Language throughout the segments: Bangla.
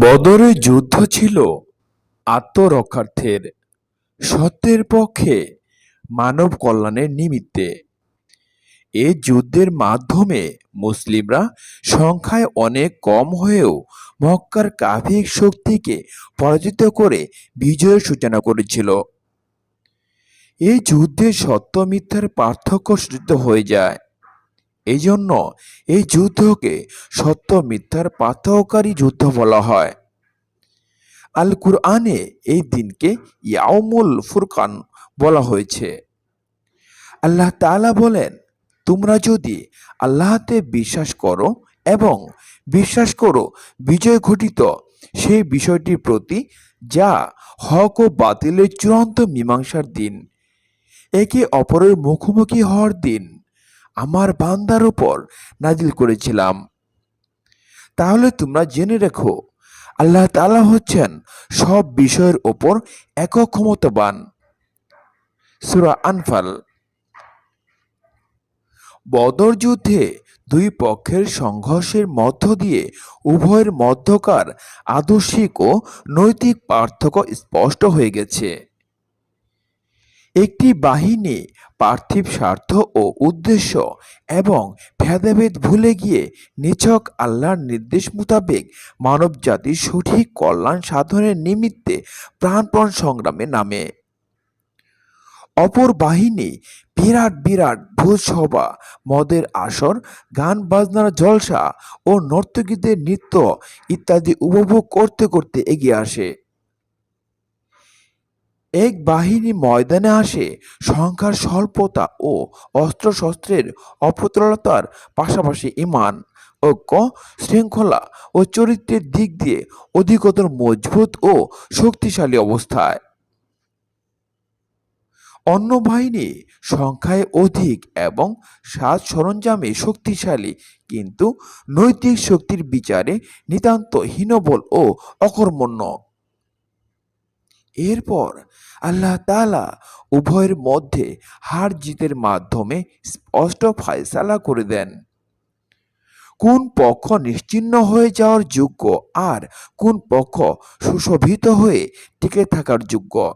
বদরের যুদ্ধ ছিল আত্মরক্ষার্থের সত্যের পক্ষে মানব কল্যাণের নিমিত্তে। এ যুদ্ধের মাধ্যমে মুসলিমরা সংখ্যায় অনেক কম হয়েও মক্কার কাফির শক্তিকে পরাজিত করে বিজয়ের সূচনা করেছিল। এই যুদ্ধে সত্য মিথ্যার পার্থক্য সূচিত হয়ে যায়। এই জন্য এই যুদ্ধকে সত্য মিথ্যার পার্থক্যকারী যুদ্ধ বলা হয়। আল কুরআনে এই দিনকে ইয়াউমুল ফুরকান বলা হয়েছে। আল্লাহ তাআলা বলেন, তোমরা যদি আল্লাহতে বিশ্বাস করো এবং বিশ্বাস করো বিজয় ঘটিত, সেই বিষয়টির প্রতি যা হক ও বাতিলের চূড়ান্ত মীমাংসার দিন, একে অপরের মুখোমুখি হওয়ার দিন। আমার বান্দার উপর নাজিল করেছিলাম। তাহলে তোমরা জেনে রেখো, আল্লাহ তাআলা হচ্ছেন সব বিষয়ের ওপর একক ক্ষমতাবান। সুরা আনফাল। বদর যুদ্ধে দুই পক্ষের সংঘর্ষের মধ্য দিয়ে উভয়ের মধ্যকার আদর্শিক ও নৈতিক পার্থক্য স্পষ্ট হয়ে গেছে। একটি বাহিনী, পার্থিব স্বার্থ ও উদ্দেশ্য এবং ভেদাভেদ ভুলে গিয়ে নিছক আল্লাহর নির্দেশ মোতাবেক মানব জাতির সঠিক কল্যাণ সাধনের নিমিত্তে প্রাণপণ সংগ্রামে নামে। অপর বাহিনী, বিরাট বিরাট ভোজসভা মদের আসর, গান বাজনার জলসা ও নর্তকীদের নৃত্য ইত্যাদি উপভোগ করতে করতে এগিয়ে আসে। এক বাহিনী ময়দানে আসে, সংখ্যার স্বল্পতা ও অস্ত্রশস্ত্রের অপ্রতুলতার পাশাপাশি ইমান, ঐক্য, শৃঙ্খলা ও চরিত্রের দিক দিয়ে অধিকতর মজবুত ও শক্তিশালী অবস্থায়। অন্য বাহিনী সংখ্যায় অধিক এবং সাজ সরঞ্জামে শক্তিশালী, কিন্তু নৈতিক শক্তির বিচারে নিতান্ত হীনবল ও অকর্মণ্য। এরপর আল্লাহ তাআলা উভয়ের মধ্যে হার জিতের মাধ্যমে স্পষ্ট ফয়সালা করে দেন। কোন পক্ষ নিশ্চিহ্ন হয়ে যাওয়ার যোগ্য আর কোন পক্ষ সুশোভিত হয়ে টিকে থাকার যোগ্য?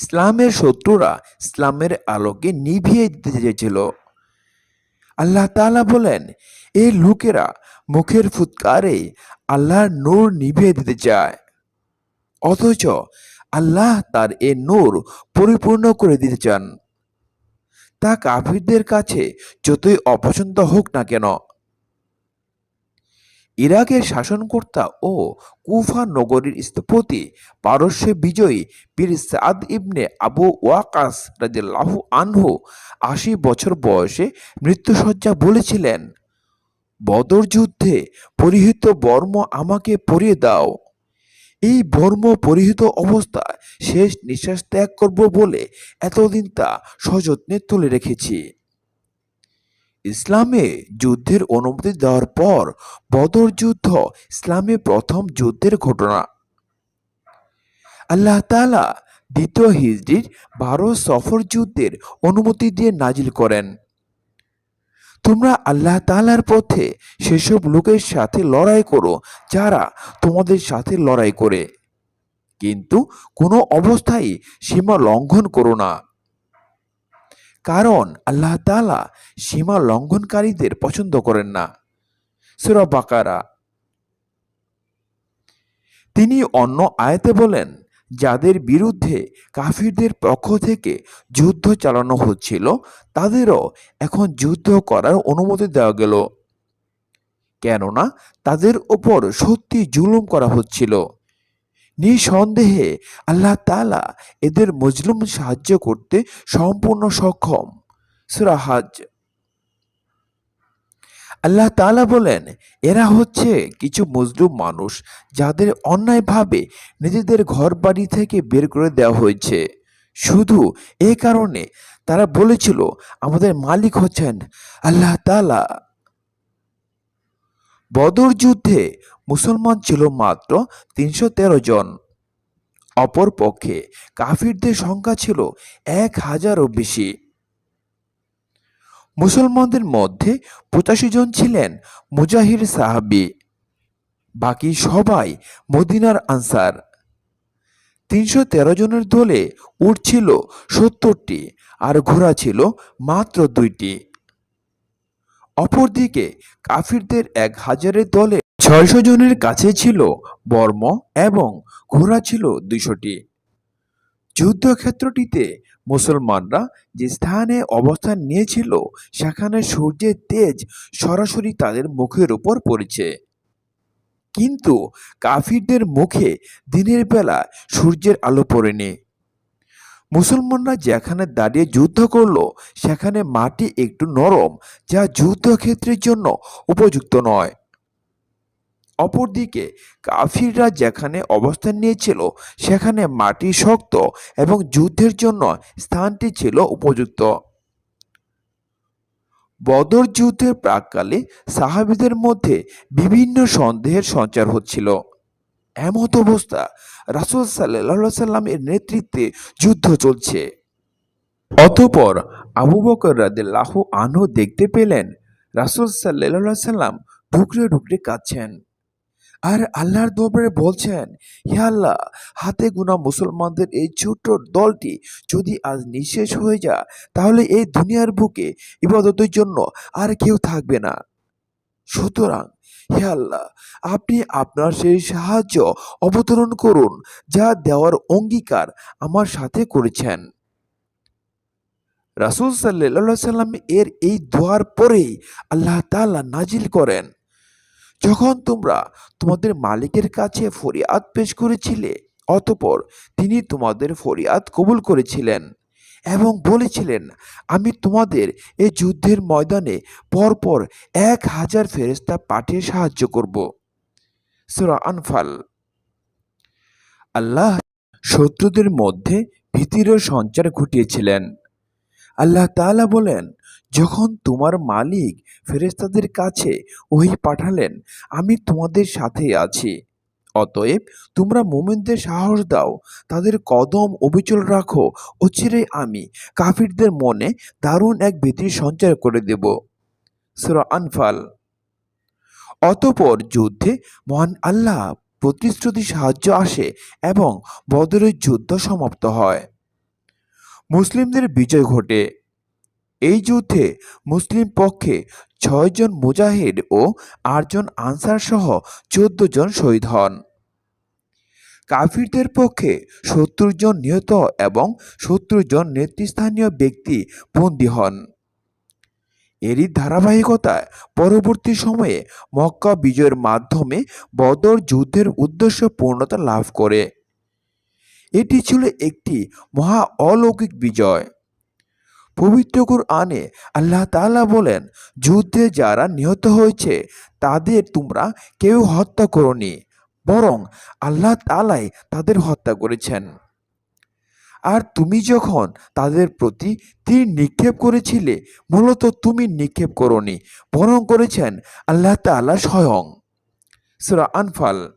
ইসলামের শত্রুরা ইসলামের আলোকে নিভিয়ে দিতে চেয়েছিল। আল্লাহ তালা বলেন এই লোকেরা মুখের ফুৎকারে আল্লাহর নূর নিভিয়ে দিতে চায়। অথচ আল্লাহ তার এ নূর পরিপূর্ণ করে দিতে চান। তা কাফিরদের কাছে যতই অপছন্দ হোক না কেন। ইরাকের শাসনকর্তা ও কুফা নগরীর স্থপতি, পারস্য বিজয়ী পীর সাদ ইবনে আবু ওয়াকাস রাদিয়াল্লাহু আনহু আশি বছর বয়সে মৃত্যুসজ্জা বলেছিলেন, বদর যুদ্ধে পরিহিত বর্ম আমাকে পরিয়ে দাও। এই বর্ম পরিহিত অবস্থায় শেষ নিঃশ্বাস ত্যাগ করব বলে এতদিন তা সযত্নে তুলে রেখেছি। ইসলামে যুদ্ধের অনুমতি দেওয়ার পর বদর যুদ্ধ ইসলামে প্রথম যুদ্ধের ঘটনা। আল্লাহ তাআলা দ্বিতীয় হিজড়ির বারো সফর যুদ্ধের অনুমতি দিয়ে নাজিল করেন। তোমরা আল্লাহ তালার পথে সেসব লোকের সাথে লড়াই করো, যারা তোমাদের সাথে লড়াই করে। কিন্তু কোনো অবস্থায় সীমা লঙ্ঘন করো না। কারণ আল্লাহ তাআলা সীমা লঙ্ঘনকারীদের পছন্দ করেন না। সূরা বাকারা। তিনি অন্য আয়াতে বলেন যাদের বিরুদ্ধে কাফিরদের পক্ষ থেকে যুদ্ধ চালানো হচ্ছিল, তাদেরও এখন যুদ্ধ করার অনুমতি দেওয়া গেল। কেননা তাদের ওপর সত্যি জুলুম করা হচ্ছিল। নিঃসন্দেহে আল্লাহ তাআলা এদের মজলুম সাহায্য করতে সম্পূর্ণ সক্ষম। সূরা হাজ। আল্লাহ তালা বলেন, এরা হচ্ছে কিছু মজলুম মানুষ যাদের অন্যায়ভাবে নিজেদের ঘর বাড়ি থেকে বের করে দেওয়া হয়েছে। শুধু এ কারণে তারা বলেছিল, আমাদের মালিক হচ্ছেন আল্লাহ তালা বদর যুদ্ধে মুসলমান ছিল মাত্র তিনশো তেরো জন। অপরপক্ষে কাফিরদের সংখ্যা ছিল এক হাজারও বেশি। মুসলমানদের মধ্যে পঁচাশি জন ছিলেন মুজাহির সাহাবি, বাকি সবাই মদিনার আনসার। তিনশো তেরো জনের দলে উট ছিল সত্তরটি আর ঘোড়া ছিল মাত্র দুইটি। অপরদিকে কাফিরদের এক হাজারের দলে ছয়শো জনের কাছে ছিল বর্ম এবং ঘোড়া ছিল দুইশোটি। যুদ্ধক্ষেত্রটিতে মুসলমানরা যে স্থানে অবস্থান নিয়েছিল, সেখানে সূর্যের তেজ সরাসরি তাদের মুখের উপর পড়েছে। কিন্তু কাফিরদের মুখে দিনের বেলা সূর্যের আলো পড়েনি। মুসলমানরা যেখানে দাঁড়িয়ে যুদ্ধ করল, সেখানে মাটি একটু নরম, যা যুদ্ধক্ষেত্রের জন্য উপযুক্ত নয়। অপরদিকে কাফিররা যেখানে অবস্থান নিয়েছিল, সেখানে মাটি শক্ত এবং যুদ্ধের জন্য স্থানটি ছিল উপযুক্ত। বদর যুদ্ধের প্রাককালে সাহাবিদের মধ্যে বিভিন্ন সন্দেহের সঞ্চার হচ্ছিল। এমত অবস্থা রাসুল সাল্লাহ সাল্লামের নেতৃত্বে যুদ্ধ চলছে। অতপর আবু বকর রাদিল্লাহ আনহু দেখতে পেলেন রাসুল সাল্লাহ সাল্লাম ঢুকরে ঢুকরে কাঁদছেন। আর আল্লাহর দরবারে বলছেন, হে আল্লাহ, হাতে গোনা মুসলমানদের এই ছোট্ট দলটি যদি আজ নিঃশেষ হয়ে যায়, তাহলে এই দুনিয়ার বুকে ইবাদতের জন্য আর কেউ থাকবে না। সুতরাং, হে আল্লাহ, আপনি আপনার সেই সাহায্য অবতরণ করুন, যা দেওয়ার অঙ্গীকার আমার সাথে করেছেন। রাসুল সাল্লাহ সাল্লাম এর এই দোয়ার পরেই আল্লাহ তাআলা নাজিল করেন। যখন তোমরা তোমাদের মালিকের কাছে ফরিয়াদ পেশ করেছিলে, অতপর তিনি তোমাদের ফরিয়াদ কবুল করেছিলেন এবং বলেছিলেন, আমি তোমাদের এই যুদ্ধের ময়দানে পরপর এক হাজার ফেরেস্তা পাঠিয়ে সাহায্য করব। সুরা আনফাল। আল্লাহ শত্রুদের মধ্যে ভীতির সঞ্চার ঘটিয়েছিলেন। আল্লাহ তাআলা বলেন যখন তোমার মালিক ফেরেস্তাদের কাছে ওহি পাঠালেন, আমি তোমাদের সাথে আছি। অতএব তোমরা মোমেনদের সাহস দাও, তাদের কদম অবিচল রাখো ও অচিরে আমি কাফিরদের মনে দারুণ এক ভীতির সঞ্চার করে দেব। সুরা আনফাল। অতপর যুদ্ধে মহান আল্লাহ প্রতিশ্রুতি সাহায্য আসে এবং বদরের যুদ্ধ সমাপ্ত হয়। মুসলিমদের বিজয় ঘটে। এই যুদ্ধে মুসলিম পক্ষে ছয়জন মুজাহিদ ও আটজন আনসার সহ চোদ্দ জন শহীদ হন। কাফিরদের পক্ষে সত্তর জন নিহত এবং সত্তর জন নেতৃস্থানীয় ব্যক্তি বন্দী হন। এরই ধারাবাহিকতায় পরবর্তী সময়ে মক্কা বিজয়ের মাধ্যমে বদর যুদ্ধের উদ্দেশ্য পূর্ণতা লাভ করে। এটি ছিল একটি মহা অলৌকিক বিজয়। পবিত্র আনে আল্লাহ তাআলা বলেন, যুদ্ধে যারা নিহত হয়েছে, তাদের তোমরা কেউ হত্যা করনি, বরং আল্লাহ তাআলাই তাদের হত্যা করেছেন। আর তুমি যখন তাদের প্রতি তীর নিক্ষেপ করেছিলে, মূলত তুমি নিক্ষেপ করনি, বরং করেছেন আল্লাহ তাআলা স্বয়ং। সুরা আনফাল